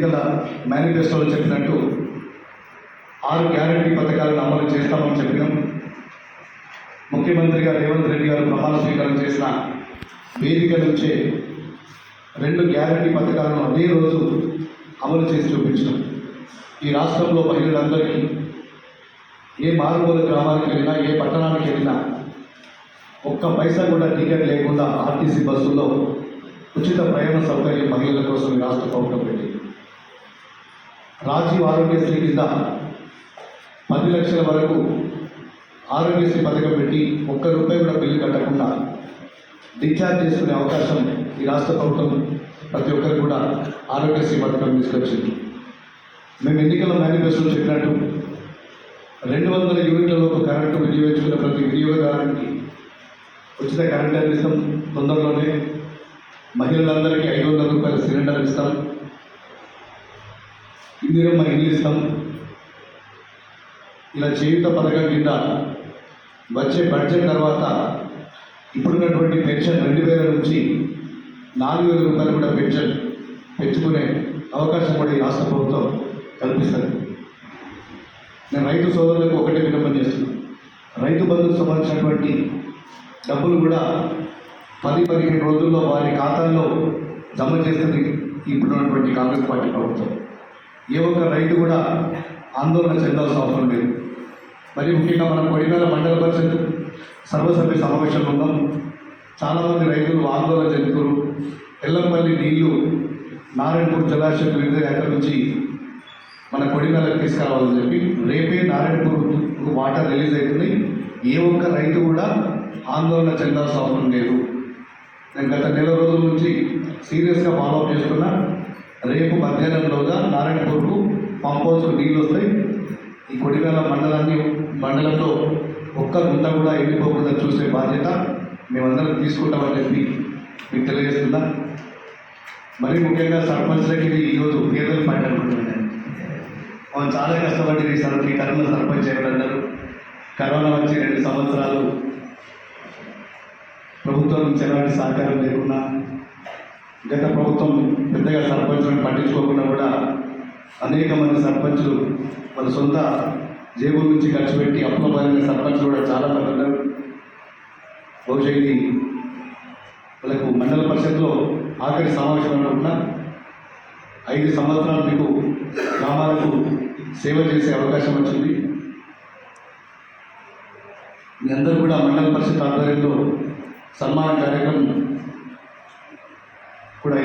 ఎన్నికల మేనిఫెస్టోలో చెప్పినట్టు ఆరు గ్యారంటీ పథకాలను అమలు చేస్తామని చెప్పినాం. ముఖ్యమంత్రిగా రేవంత్ రెడ్డి గారు ప్రమాణ స్వీకారం చేసిన వేదిక నుంచే రెండు గ్యారంటీ పథకాలను అదే రోజు అమలు చేసి చూపించడం ఈ రాష్ట్రంలో మహిళలందరికీ ఏ మారుమూల గ్రామానికి వెళ్ళినా ఏ పట్టణానికి వెళ్ళినా ఒక్క పైసా కూడా టికెట్ లేకుండా ఆర్టీసీ బస్సుల్లో ఉచిత ప్రయాణ సౌకర్యం మహిళల కోసం రాష్ట్ర ప్రభుత్వం పెట్టింది. రాజీవ్ ఆరోగ్యశ్రీ కింద పది లక్షల వరకు ఆరోగ్యశ్రీ పథకం పెట్టి ఒక్క రూపాయి కూడా బిల్లు కట్టకుండా డిశ్చార్జ్ చేసుకునే అవకాశం ఈ రాష్ట్ర ప్రభుత్వం ప్రతి ఒక్కరు కూడా ఆరోగ్యశ్రీ పథకం తీసుకొచ్చింది. మేము ఎన్నికల మేనిఫెస్టోలో చెప్పినట్టు రెండు వందల యూనిట్లలోపు కరెంటు వినియోగించుకున్న ప్రతి వినియోగదారునికి ఉచిత కరెంట్ అందిస్తాం. తొందరలోనే మహిళలందరికీ ఐదు వందల రూపాయల సిలిండర్ ఇస్తాం ఇందిరమ్మ ఇల్లు ఇలా చేయుత పథకం కింద వచ్చే బడ్జెట్ తర్వాత ఇప్పుడున్నటువంటి పెన్షన్ రెండు వేల నుంచి నాలుగు వేల రూపాయలు కూడా పెన్షన్ పెంచుకునే అవకాశం కూడా ఈ రాష్ట్ర ప్రభుత్వం కల్పిస్తుంది. నేను రైతు సోదరులకు ఒకటే విన్నపం చేస్తున్నాను. రైతు బంధుకు సంబంధించినటువంటి డబ్బులు కూడా పది పదిహేను రోజుల్లో వారి ఖాతాల్లో జమ చేస్తుంది ఇప్పుడున్నటువంటి కాంగ్రెస్ పార్టీ ప్రభుత్వం. ఏ ఒక్క రైతు కూడా ఆందోళన చెందాల్సిన అవసరం లేదు. మరి ముఖ్యంగా మన కొడిమేల మండల పరిషత్ సర్వసభ్య సమావేశంలో ఉన్నాం. చాలామంది రైతులు ఆందోళన చెందుతారు ఎల్లంపల్లి నీళ్ళు నారాయణపూర్ జలాశయం వివిధ ఎక్కడి నుంచి మన కొడిమేలకు తీసుకురావాలని చెప్పి రేపే నారాయణపూర్ వాటర్ రిలీజ్ అవుతుంది. ఏ ఒక్క రైతు కూడా ఆందోళన చెందాల్సిన అవసరం లేదు. నేను గత నెల రోజుల నుంచి సీరియస్గా ఫాలో అప్ చేస్తున్నా. రేపు మధ్యాహ్నంలోగా నారాయణపూర్కు పంప్ హౌస్కు నీళ్ళు వస్తాయి. ఈ కొడివేల మండలాన్ని మండలంలో ఒక్క గుంట కూడా ఎండిపోకుండా చూసే బాధ్యత మేమందరం తీసుకుంటామని చెప్పి మీకు తెలియజేస్తున్నా. మరి ముఖ్యంగా సర్పంచ్లకి ఇది ఈరోజు పేదలు పాట అనుకుంటున్నాను మనం చాలా కష్టపడి ఈ సర్ ఈ కరోనా సర్పంచ్ చేయగలన్నారు కరోనా వచ్చి రెండు సంవత్సరాలు ప్రభుత్వం నుంచి ఎలాంటి సహకారం లేకుండా గత ప్రభుత్వం పెద్దగా సర్పంచులను పట్టించుకోకుండా కూడా అనేక మంది సర్పంచులు వాళ్ళ సొంత జేబుల నుంచి ఖర్చు పెట్టి అప్పుల పాలైన సర్పంచులు కూడా చాలా మంది ఉన్నారు. బహుశా ఇది వాళ్ళకు మండల పరిషత్లో ఆఖరి సమావేశం అనుకుంటున్నా. ఐదు సంవత్సరాలు మీకు గ్రామాలకు సేవ చేసే అవకాశం వచ్చింది. మీ అందరూ కూడా మండల పరిషత్ ఆధ్వర్యంలో సన్మాన కార్యక్రమం కూడా